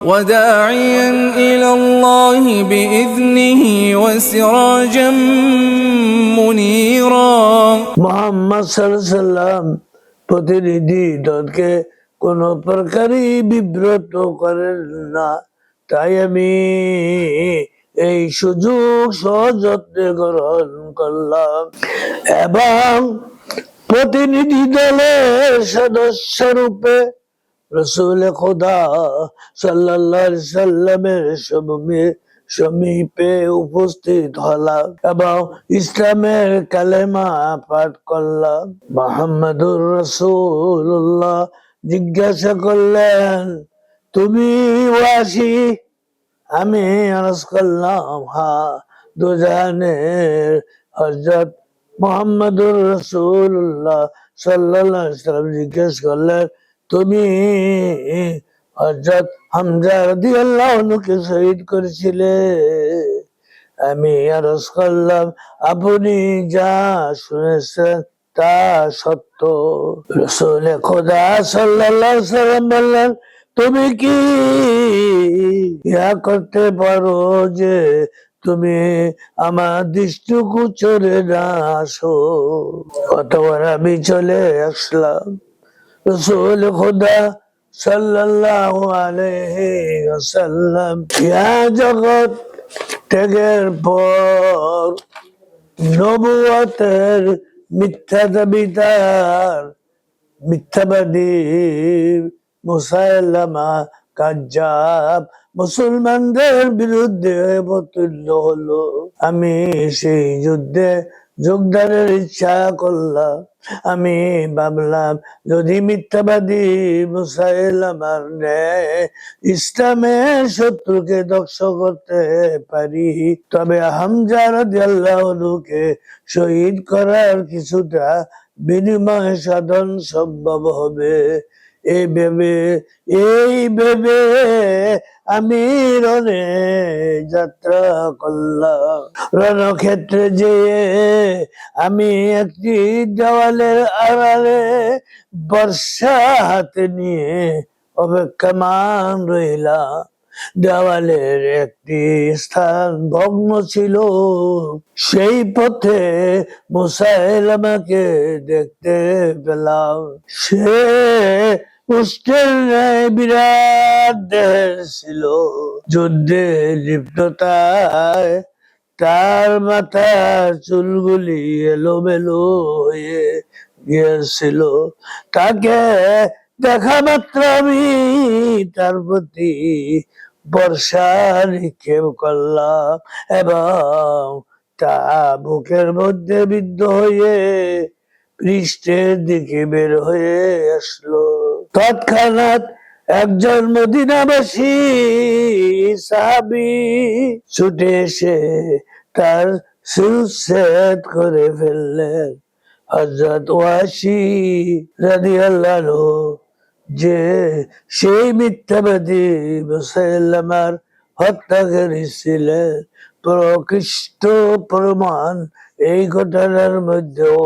وداعيا إلى الله بإذنه وسراجا منيرا মোহাম্মদ সাল্লাম প্রতিনিধি দলকে কোন প্রকারই বিব্রত করেন না তাই আমি এই সুযোগ সযত্নে গ্রহণ করলাম এবং প্রতিনিধি দলের সদস্য রূপে রসুল খোদা সাল্লামের সমী সমীপে উপস্থিত হলাম এবং ইসলামের কালেমা পাঠ করলাম। মোহাম্মদুর রসুল্লাহ জিজ্ঞাসা করলেন, তুমি ওয়াসি? আমি আরজ করলাম হা দুজানের হজরত মোহাম্মদুর রসুল্লাহ সাল্লাহ সাল্লাম জিজ্ঞেস করলেন তুমি হজরত হামজা রদি আল্লাহকে শহীদ করেছিলে। আমি আরজ করলাম, আপনি যা শুনেছেন তা সত্য। রসুল খোদা সাল্লাহ সাল্লাম বললেন, তুমি কি ইয়া করতে পারো যে তুমি আমার দৃষ্টিগোচরে না আসো? অতবার আমি চলে আসলাম। রসুল খুদা সাল্লাল্লাহু আলাইহি ওয়াসাল্লাম ইয়া জগৎ ত্যাগের পর নবুয়তের মিথ্যা দাবিদার, মিথ্যাবাদী মুসাইলামা কাজ্জাব মুসলমানদের বিরুদ্ধে অবতীর্ণ হলো। আমি সেই যুদ্ধে যোগদানের ইচ্ছা করলাম। আমি ভাবলাম, যদি মিথ্যাবাদী মুসাইলামার ন্যায় ইসলামের শত্রুকে ধ্বংস করতে পারি। তবে হামজার আল্লাহকে শহীদ করার কিছুটা বিনিময় সাধন সম্ভব হবে। এই ভেবে এই ভেবে আমি রনে যাত্রা করলাম। রণক্ষেত্রে যেয়ে আমি একটি দেওয়ালের আড়ালে বর্ষা হাতে নিয়ে অপেক্ষমান রইলাম। দেওয়ালের একটি স্থান ভগ্ন ছিল। সেই পথে মুসাইল আমাকে দেখতে পেলাম। সে উষ্টের ন্যায় বিরাট দেহের ছিল। যুদ্ধে লিপ্ততায় তার মাথার চুলগুলি এলোমেলো হয়ে গিয়েছিল। তাকে দেখা মাত্র আমি, তার প্রতি বর্ষা নিক্ষেপ করলাম এবং তা বুকের মধ্যে বিদ্ধ হয়ে পৃষ্ঠের দিকে বের হয়ে আসলো। তৎক্ষণাৎ একজন মদিনাবাসী সাহাবি ছুটে এসে তার সুচ্ছেদ করে ফেললেন। হজরত ওয়াসি রাদি আল্লাহ যে সেই মিথ্যাবাদী মুসাইল্লামার হত্যাকারী ছিলেন। প্রকৃষ্ট প্রমাণ এই ঘটনার মধ্যেও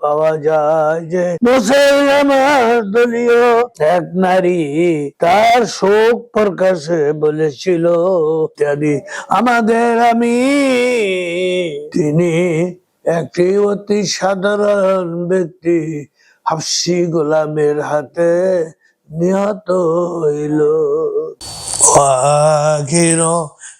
পাওয়া যায় যে মুসাইলামার দলীয় এক নারী তার শোক প্রকাশে বলেছিল ইত্যাদি আমাদের আমি তিনি একটি অতি সাধারণ ব্যক্তি, হাফসি গোলামের হাতে নিহত হইল। আখির